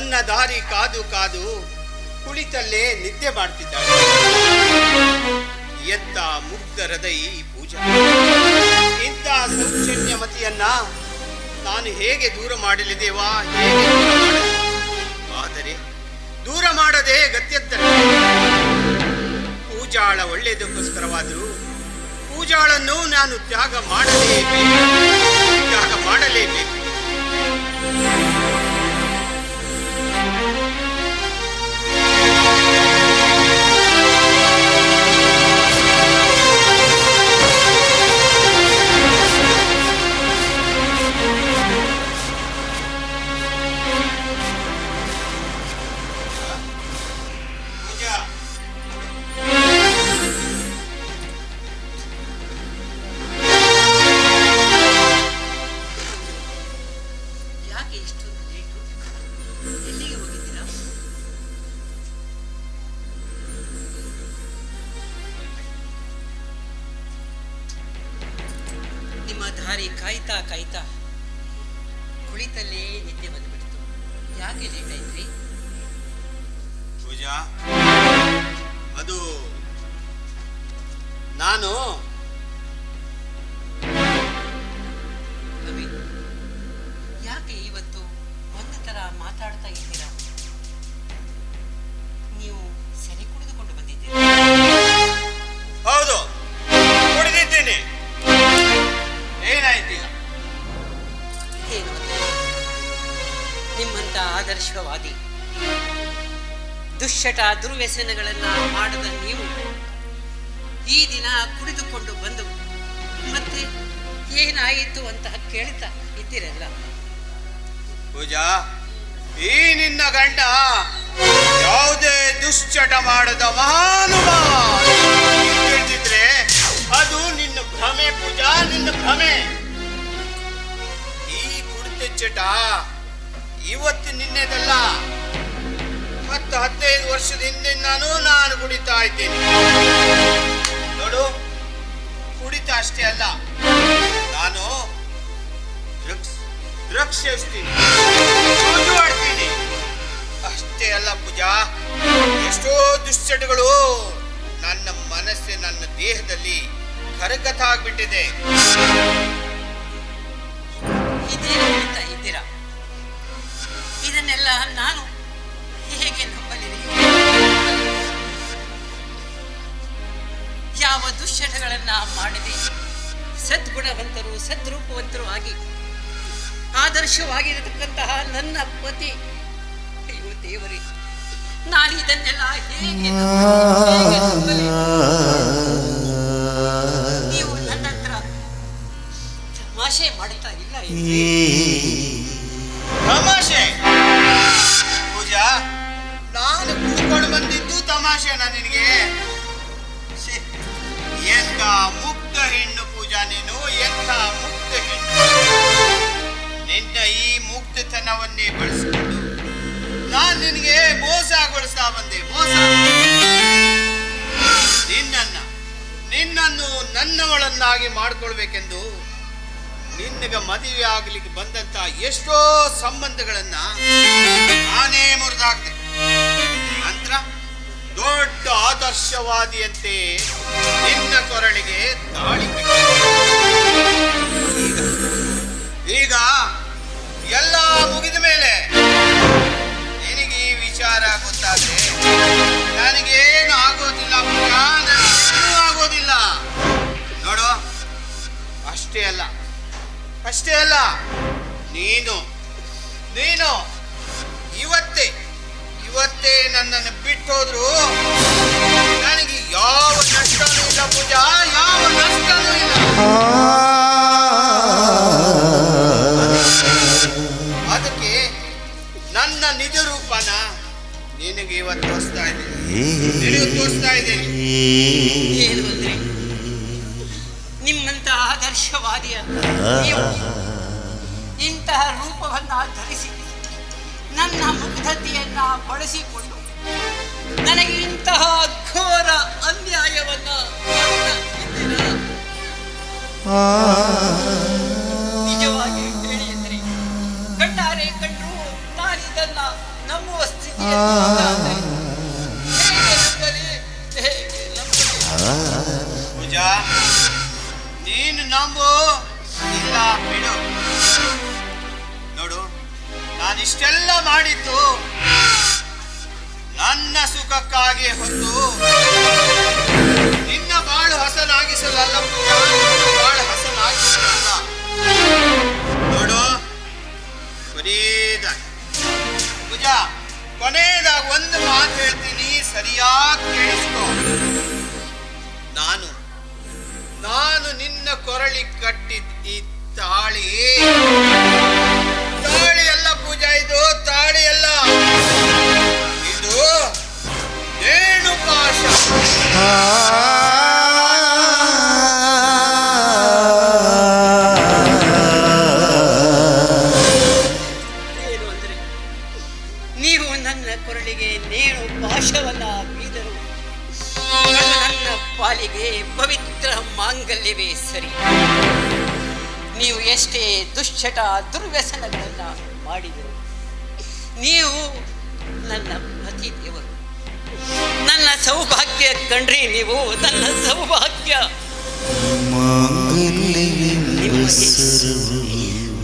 ತನ್ನ ದಾರಿ ಕಾದು ಕಾದು ಕುಳಿತಲ್ಲೇ ನಿದ್ದೆ ಮಾಡ್ತಿದ್ದಾಳೆ ಎತ್ತ ಮುಗ್ಧ ಹೃದಯಿ ಪೂಜಾ. ಇಂಥ ಸೌಜನ್ಯಮತಿಯನ್ನ ನಾನು ಹೇಗೆ ದೂರ ಮಾಡಲಿದೆವಾ ಹೇಗೆ ಆದರೆ ದೂರ ಮಾಡದೆ ಗತ್ಯಂತರ ಪೂಜಾಳ ಒಳ್ಳೆಯದಕ್ಕೋಸ್ಕರವಾದರೂ ಪೂಜಾಳನ್ನು ನಾನು ತ್ಯಾಗ ಮಾಡಲೇಬೇಕು ತ್ಯಾಗ ಮಾಡಲೇಬೇಕು ದಾರಿ ಕಾಯ್ತಾ ಕಾಯ್ತಾ ಕುಳಿತಲ್ಲೇ ನಿದ್ದೆ ಬಂದ್ಬಿಡ್ತು. ಯಾಕೆ ಲೇಟ್ ಆಯ್ತ್ರಿ ಪೂಜಾ ಅದು ನಾನು ದುಶ್ಚಟ ದುರ್ವ್ಯಸನಗಳನ್ನ ಮಾಡದ ನೀವು ಈ ದಿನ ಕುಡಿದುಕೊಂಡು ಬಂದು ಮತ್ತೆ ಏನಾಯಿತು ಅಂತ ಕೇಳ್ತಾ ಇದ್ದೀರಲ್ಲ ಪೂಜಾ, ಈ ನಿನ್ನ ಗಂಡ ಯಾವುದೇ ದುಶ್ಚಟ ಮಾಡದ ಮಹಾನುಭಾವ. ಹೇಳ್ತಿದ್ರೆ ಅದು ನಿನ್ನ ಭ್ರಮೆ ಪೂಜಾ, ನಿನ್ನ ಭ್ರಮೆ. ಈ ಕುಡಿತ ಚಟ ಇವತ್ತು ನಿನ್ನೆದಲ್ಲ. ಹತ್ತು ಹದಿನೈದು ವರ್ಷದ ಹಿಂದಿಂದಾನು ನಾನು ಕುಡಿತಾ ಇದ್ದೀನಿ. ನೋಡು, ಕುಡಿತ ಅಷ್ಟೇ ಅಲ್ಲ, ನಾನು ಡ್ರಗ್ಸ್ ಆಡ್ತೀನಿ ಅಷ್ಟೇ ಅಲ್ಲ ಪೂಜಾ, ಎಷ್ಟೋ ದುಶ್ಚಟಗಳು ನನ್ನ ಮನಸ್ಸೆ, ನನ್ನ ದೇಹದಲ್ಲಿ ಕರಗತ ಆಗ್ಬಿಟ್ಟಿದೆ. ಇದ್ದೀರಾ? ಇದನ್ನೆಲ್ಲ ನಾನು ದುಶ್ಚಟಗಳನ್ನ ಮಾಡದೆ. ಸದ್ಗುಣವಂತರು, ಸದ್ರೂಪವಂತರು ಆಗಿ ಆದರ್ಶವಾಗಿರತಕ್ಕಂತಹ ನನ್ನ ಪತಿ. ಅಯ್ಯೋ ದೇವರೇ, ನಾನು ಇದನ್ನೆಲ್ಲ ಹೇಗೆ ನೀವು ನನ್ನ ಹತ್ರ ತಮಾಷೆ ಮಾಡುತ್ತಾ ಇಲ್ಲ? ತಮಾಷೆ? ಪೂಜಾ, ನಾನು ಕುಡ್ಕೊಂಡು ಬಂದಿದ್ದು ತಮಾಷೆನಾ ನಿನಗೆ? ಮುಗ್ಧತನವನ್ನೇ ಬಳಸಿಕೊಂಡು ನಾನು ನಿನಗೆ ಮೋಸಗೊಳಿಸ್ತಾ ಬಂದೆ, ಮೋಸ ನಿನ್ನನ್ನ, ನಿನ್ನನ್ನು ನನ್ನವಳನ್ನಾಗಿ ಮಾಡ್ಕೊಳ್ಬೇಕೆಂದು ನಿನ್ನಗ ಮದುವೆ ಆಗ್ಲಿಕ್ಕೆ ಬಂದಂತ ಎಷ್ಟೋ ಸಂಬಂಧಗಳನ್ನ ನಾನೇ ಮುರಿದಾಗ್ತೆ ನಂತರ ದೊಡ್ಡ ಆದರ್ಶವಾದಿಯಂತೆ ನಿನ್ನ ಕೊರಳಿಗೆ ತಾಳಿ ಈಗ ಎಲ್ಲ ಮುಗಿದ ಮೇಲೆ ನಿನಗೆ ಈ ವಿಚಾರ ಗೊತ್ತಾದ್ರೆ ನನಗೇನು ಆಗೋದಿಲ್ಲ ಆಗೋದಿಲ್ಲ? ನೋಡು, ಅಷ್ಟೇ ಅಲ್ಲ. ಅಷ್ಟೇ ಅಲ್ಲ, ನೀನು ನೀನು ಇವತ್ತೇ ಇವತ್ತೇ ನನ್ನನ್ನು ಬಿಟ್ಟೋದ್ರು ನನಗೆ ಯಾವ ನಷ್ಟನೂ ಇಲ್ಲ ಪೂಜಾ, ಯಾವ ನಷ್ಟನೂ ಇಲ್ಲ. ನನ್ನ ನಿಜ ರೂಪನ ನಿನಗೆ ಇವತ್ತು ತೋರಿಸ್ತಾ ಇದ್ದೀನಿ. ತೋರಿಸ್ತಾ ಇದ್ದೀನಿ. ಏನು ಅಂದ್ರೆ ನಿಮ್ಮಂತ ಆದರ್ಶವಾದಿಯ ನೀವು ಇಂತಹ ರೂಪವನ್ನ ಧರಿಸಿ ನನ್ನ ಮುಗ್ಧತೆಯನ್ನ ಬಳಸಿಕೊಂಡು ನನಗೆ ಇಂತಹ ಘೋರ ಅನ್ಯಾಯವನ್ನ ನೀನು ನಂಬೋ ಇಲ್ಲ ಬಿಡು. ನೋಡು, ನಾನಿಷ್ಟೆಲ್ಲ ಮಾಡಿದ್ದು ನನ್ನ ಸುಖಕ್ಕಾಗಿ ಹೊತ್ತು ನಿನ್ನ ಬಾಳು ಹಸನಾಗಿಸಲಲ್ಲ ಬಾಳು ಹಸನಾಗಿಸಲಲ್ಲ. ನೋಡು ಬರೀದ ಪೂಜಾ ಕೊನೆಯದಾಗಿ ಒಂದು ಮಾತು ಹೇಳ್ತೀನಿ, ಸರಿಯಾಗಿ ಕೇಳಿಸ್ಕೋ. ನಾನು ನಾನು ನಿನ್ನ ಕೊರಳಿ ಕಟ್ಟಿದ ಈ ತಾಳಿ. ತಾಳಿ ಎಲ್ಲ ಪೂಜಾ ಇದು, ತಾಳಿ ಅಲ್ಲ ಸರಿ ನೀವು ಎಷ್ಟೇ ದುಶ್ಚಟ ದುರ್ವ್ಯಸನಗಳನ್ನು ಮಾಡಿದರು ನೀವು ನನ್ನ ಪತಿ ದೇವರು. ನನ್ನ ಸೌಭಾಗ್ಯ ಕಂಡ್ರಿ ನೀವು, ನನ್ನ ಸೌಭಾಗ್ಯ.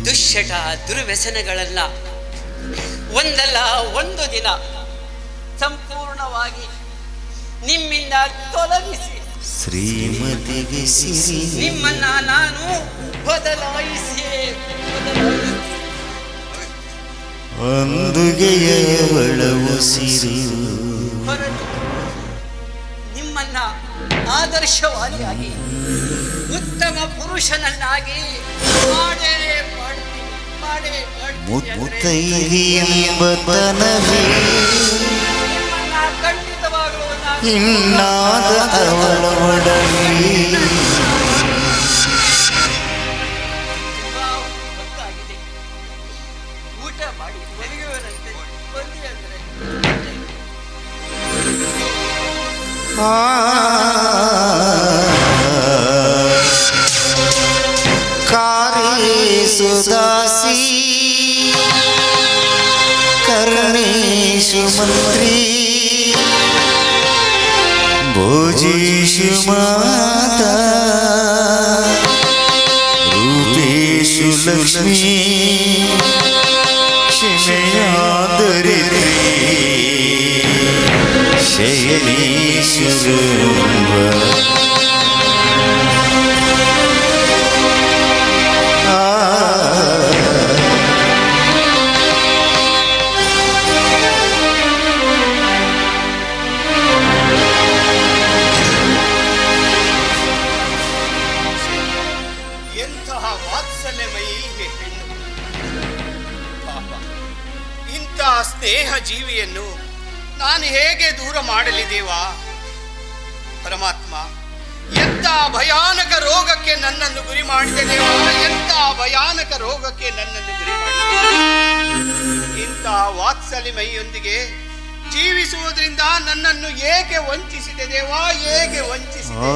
ದುಶ್ಚಟ ದುರ್ವ್ಯಸನಗಳನ್ನ ಒಂದಲ್ಲ ಒಂದು ದಿನ ಸಂಪೂರ್ಣವಾಗಿ ನಿಮ್ಮಿಂದ ತೊಲಗಿಸಿ ಶ್ರೀಮತಿಗೆ ಸಿರಿ. ನಿಮ್ಮನ್ನ ನಾನು ಬದಲಾಯಿಸಿ ಅಂದುಗೆಯ ಒಳವು ಸಿರಿ. ನಿಮ್ಮನ್ನ ಆದರ್ಶವಾದಿಯಾಗಿ ಉತ್ತಮ ಪುರುಷನನ್ನಾಗಿ ಮಾಡೇ ಮಾಡ್ತೀನಿ ಮಾಡೇ ಮುತ್ತೈದಿ ಎಂಬ இன்னாத அவளவடவி காரி சுதாசி கரணேஷு மந்திரி. ಹೊತ್ತಾಗಿದೆ ಊಟ ಮಾಡಿ ಮಲಗುವರಂತೆ ಬಂದಿ ಅಂದ್ರೆ ಸ್ನೇಹ ಜೀವಿಯನ್ನು ನಾನು ಹೇಗೆ ದೂರ ಮಾಡಲಿ ದೇವಾ ಪರಮಾತ್ಮ, ಎಂಥ ಭಯಾನಕ ರೋಗಕ್ಕೆ ನನ್ನನ್ನು ಗುರಿ ಮಾಡಿದೆ ದೇವಾ ಎಂತ ಭಯಾನಕ ರೋಗಕ್ಕೆ ನನ್ನನ್ನು ಗುರಿ ಮಾಡಿದೆ ಇಂತಹ ವಾತ್ಸಲಿಮೈಯೊಂದಿಗೆ ಜೀವಿಸುವುದರಿಂದ ನನ್ನನ್ನು ಏಕೆ ವಂಚಿಸಿದೆ ದೇವಾ ಏಕೆ ವಂಚಿಸಿದೆ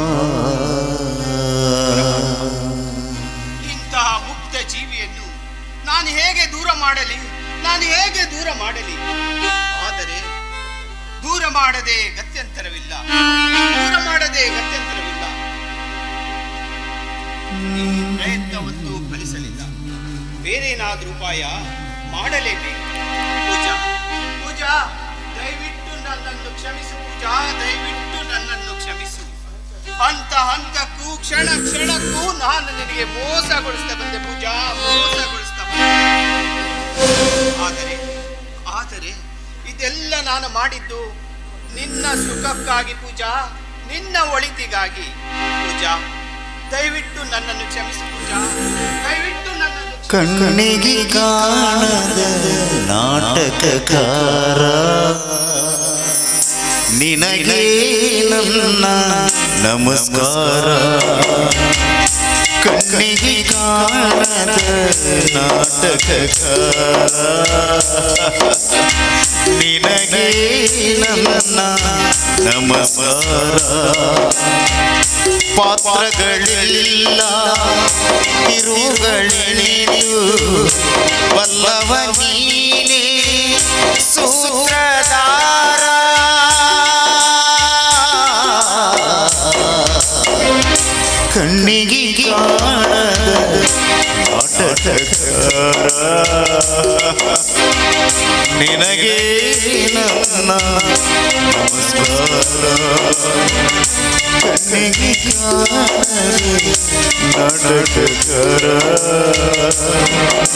ಇಂತಹ ಮುಕ್ತ ಜೀವಿಯನ್ನು ನಾನು ಹೇಗೆ ದೂರ ಮಾಡಲಿ? ನಾನು ಹೇಗೆ ದೂರ ಮಾಡಲಿ? ಆದರೆ ದೂರ ಮಾಡದೆ ಗತ್ಯಂತರವಿಲ್ಲ. ದೂರ ಮಾಡದೆ ಗತ್ಯಂತರವಿಲ್ಲ. ಈ ಪ್ರಯತ್ನವಂತೂ ಫಲಿಸಲಿಲ್ಲ. ಬೇರೇನಾದ್ರೂ ಉಪಾಯ ಮಾಡಲೇಬೇಕು. ಪೂಜಾ ಪೂಜಾ, ದಯವಿಟ್ಟು ನನ್ನನ್ನು ಕ್ಷಮಿಸು ಪೂಜಾ, ದಯವಿಟ್ಟು ನನ್ನನ್ನು ಕ್ಷಮಿಸು. ಹಂತ ಹಂತಕ್ಕೂ, ಕ್ಷಣ ಕ್ಷಣಕ್ಕೂ ನಾನು ನಿನಗೆ ಮೋಸಗೊಳಿಸ್ತಾ ಬಂದೆ ಪೂಜಾ, ಮೋಸಗೊಳಿಸ್ತಾ ಬಂದೆ. ಆದರೆ ಆದರೆ ಇದೆಲ್ಲ ನಾನು ಮಾಡಿದ್ದು ನಿನ್ನ ಸುಖಕ್ಕಾಗಿ ಪೂಜಾ, ನಿನ್ನ ಒಳಿತಿಗಾಗಿ ಪೂಜಾ. ದಯವಿಟ್ಟು ನನ್ನನ್ನು ಕ್ಷಮಿಸು ಪೂಜಾ. ದಯವಿಟ್ಟು ಕಣ್ಣಿಗೆ ಕಾಣದ ನಾಟಕಕಾರ, ನಿನಗೆ ನನ್ನ ನಮಸ್ಕಾರ. ಕಣ್ಣಿಗೆ ಕಾಣದ ನಾಟಕಕಾರ ನಿನಗೆ ನನ್ನ ನಮಸ್ಕಾರ ಪಾತ್ರಗಳಿಲ್ಲ ತಿರುಗಳಿಣಿದು ಬಲ್ಲವ ಕಣ್ಣಿಗೆ ಕಾಣದ ನಿನಗೆ ನನ್ನ ನಮಸ್ಕಾರ. ಕಣ್ಣಿಗೆ ಕಾಣದ ನಾಟಕಕಾರ